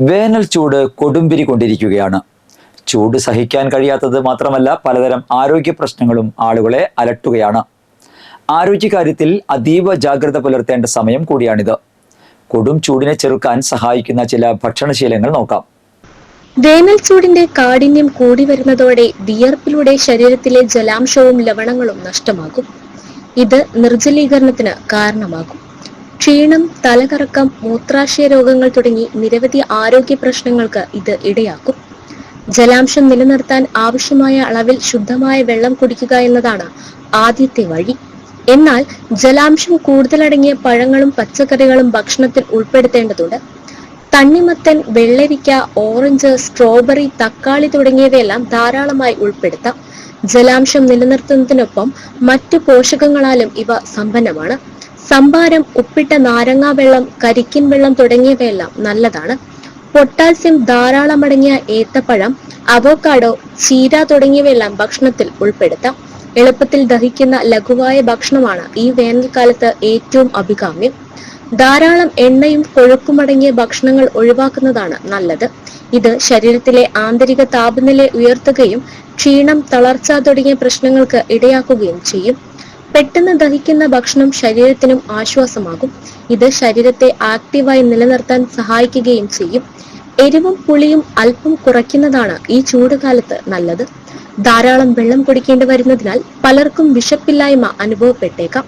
വേനൽ ചൂട് കൊടുമ്പിരി കൊണ്ടിരിക്കുകയാണ്. ചൂട് സഹിക്കാൻ കഴിയാത്തത് മാത്രമല്ല പലതരം ആരോഗ്യ പ്രശ്നങ്ങളും ആളുകളെ അലട്ടുകയാണ്. ആരോഗ്യകാര്യത്തിൽ അതീവ ജാഗ്രത പുലർത്തേണ്ട സമയം കൂടിയാണിത്. കൊടും ചൂടിനെ ചെറുക്കാൻ സഹായിക്കുന്ന ചില ഭക്ഷണശീലങ്ങൾ നോക്കാം. വേനൽ ചൂടിന്റെ കാഠിന്യം കൂടി വരുന്നതോടെ വിയർപ്പിലൂടെ ശരീരത്തിലെ ജലാംശവും ലവണങ്ങളും നഷ്ടമാകും. ഇത് നിർജലീകരണത്തിന് കാരണമാകും. ക്ഷീണം തലകറക്കം മൂത്രാശയ രോഗങ്ങൾ തുടങ്ങി നിരവധി ആരോഗ്യ പ്രശ്നങ്ങൾക്ക് ഇത് ഇടയാക്കും. ജലാംശം നിലനിർത്താൻ ആവശ്യമായ അളവിൽ ശുദ്ധമായ വെള്ളം കുടിക്കുക എന്നതാണ് ആദ്യത്തെ വഴി. എന്നാൽ ജലാംശം കൂടുതലടങ്ങിയ പഴങ്ങളും പച്ചക്കറികളും ഭക്ഷണത്തിൽ ഉൾപ്പെടുത്തേണ്ടതുണ്ട്. തണ്ണിമത്തൻ വെള്ളരിക്ക ഓറഞ്ച് സ്ട്രോബെറി തക്കാളി തുടങ്ങിയവയെല്ലാം ധാരാളമായി ഉൾപ്പെടുത്താം. ജലാംശം നിലനിർത്തുന്നതിനൊപ്പം മറ്റു പോഷകങ്ങളാലും ഇവ സമ്പന്നമാണ്. സംഭാരം ഉപ്പിട്ട നാരങ്ങാ വെള്ളം കരിക്കിൻ വെള്ളം തുടങ്ങിയവയെല്ലാം നല്ലതാണ്. പൊട്ടാസ്യം ധാരാളമടങ്ങിയ ഏത്തപ്പഴം അവോക്കാഡോ ചീര തുടങ്ങിയവയെല്ലാം ഭക്ഷണത്തിൽ ഉൾപ്പെടുത്താം. എളുപ്പത്തിൽ ദഹിക്കുന്ന ലഘുവായ ഭക്ഷണമാണ് ഈ വേനൽക്കാലത്ത് ഏറ്റവും അഭികാമ്യം. ധാരാളം എണ്ണയും കൊഴുപ്പും അടങ്ങിയ ഭക്ഷണങ്ങൾ ഒഴിവാക്കുന്നതാണ് നല്ലത്. ഇത് ശരീരത്തിലെ ആന്തരിക താപനില ഉയർത്തുകയും ക്ഷീണം തളർച്ച തുടങ്ങിയ പ്രശ്നങ്ങൾക്ക് ഇടയാക്കുകയും ചെയ്യും. പെട്ടെന്ന് ദഹിക്കുന്ന ഭക്ഷണം ശരീരത്തിനും ആശ്വാസമാകും. ഇത് ശരീരത്തെ ആക്റ്റീവായി നിലനിർത്താൻ സഹായിക്കുകയും ചെയ്യും. എരിവും പുളിയും അല്പം കുറയ്ക്കുന്നതാണ് ഈ ചൂടുകാലത്ത് നല്ലത്. ധാരാളം വെള്ളം കുടിക്കേണ്ടി വരുന്നതിനാൽ പലർക്കും വിശപ്പില്ലായ്മ അനുഭവപ്പെട്ടേക്കാം.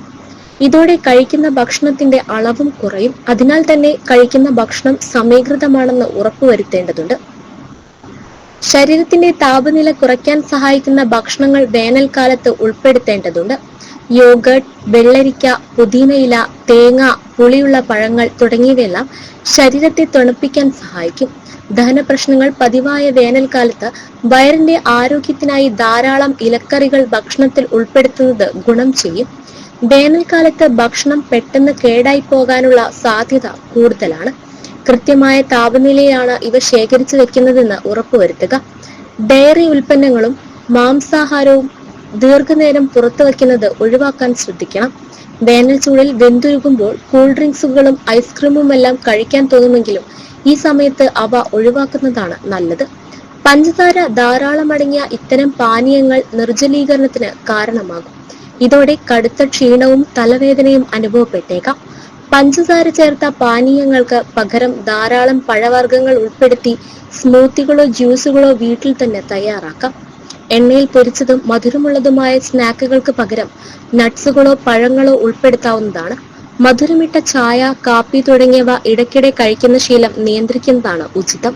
ഇതോടെ കഴിക്കുന്ന ഭക്ഷണത്തിന്റെ അളവും കുറയും. അതിനാൽ തന്നെ കഴിക്കുന്ന ഭക്ഷണം സമീകൃതമാണെന്ന് ഉറപ്പുവരുത്തേണ്ടതുണ്ട്. ശരീരത്തിന്റെ താപനില കുറയ്ക്കാൻ സഹായിക്കുന്ന ഭക്ഷണങ്ങൾ വേനൽക്കാലത്ത് ഉൾപ്പെടുത്തേണ്ടതുണ്ട്. യോഗട്ട് വെള്ളരിക്ക പുതിനയില തേങ്ങ പുളിയുള്ള പഴങ്ങൾ തുടങ്ങിയവയെല്ലാം ശരീരത്തെ തണുപ്പിക്കാൻ സഹായിക്കും. ദഹന പ്രശ്നങ്ങൾ പതിവായ വേനൽക്കാലത്ത് വയറിന്റെ ആരോഗ്യത്തിനായി ധാരാളം ഇലക്കറികൾ ഭക്ഷണത്തിൽ ഉൾപ്പെടുത്തുന്നത് ഗുണം ചെയ്യും. വേനൽക്കാലത്ത് ഭക്ഷണം പെട്ടെന്ന് കേടായി പോകാനുള്ള സാധ്യത കൂടുതലാണ്. കൃത്യമായ താപനിലയാണ് ഇവ ശേഖരിച്ചു വെക്കുന്നതെന്ന് ഉറപ്പുവരുത്തുക. ഡയറി ഉൽപ്പന്നങ്ങളും മാംസാഹാരവും ദീർഘനേരം പുറത്തു വയ്ക്കുന്നത് ഒഴിവാക്കാൻ ശ്രദ്ധിക്കണം. വേനൽ ചൂടിൽ വെന്തുരുകുമ്പോൾ കൂൾ ഡ്രിങ്ക്സുകളും ഐസ്ക്രീമും എല്ലാം കഴിക്കാൻ തോന്നുമെങ്കിലും ഈ സമയത്ത് അവ ഒഴിവാക്കുന്നതാണ് നല്ലത്. പഞ്ചസാര ധാരാളം അടങ്ങിയ ഇത്തരം പാനീയങ്ങൾ നിർജലീകരണത്തിന് കാരണമാകും. ഇതോടെ കടുത്ത ക്ഷീണവും തലവേദനയും അനുഭവപ്പെട്ടേക്കാം. പഞ്ചസാര ചേർത്ത പാനീയങ്ങൾക്ക് പകരം ധാരാളം പഴവർഗങ്ങൾ ഉൾപ്പെടുത്തി സ്മൂത്തികളോ ജ്യൂസുകളോ വീട്ടിൽ തന്നെ തയ്യാറാക്കാം. എണ്ണയിൽ പൊരിച്ചതും മധുരമുള്ളതുമായ സ്നാക്കുകൾക്ക് പകരം നട്ട്സുകളോ പഴങ്ങളോ ഉൾപ്പെടുത്താവുന്നതാണ്. മധുരമിട്ട ചായ കാപ്പി തുടങ്ങിയവ ഇടയ്ക്കിടെ കഴിക്കുന്ന ശീലം നിയന്ത്രിക്കുന്നതാണ് ഉചിതം.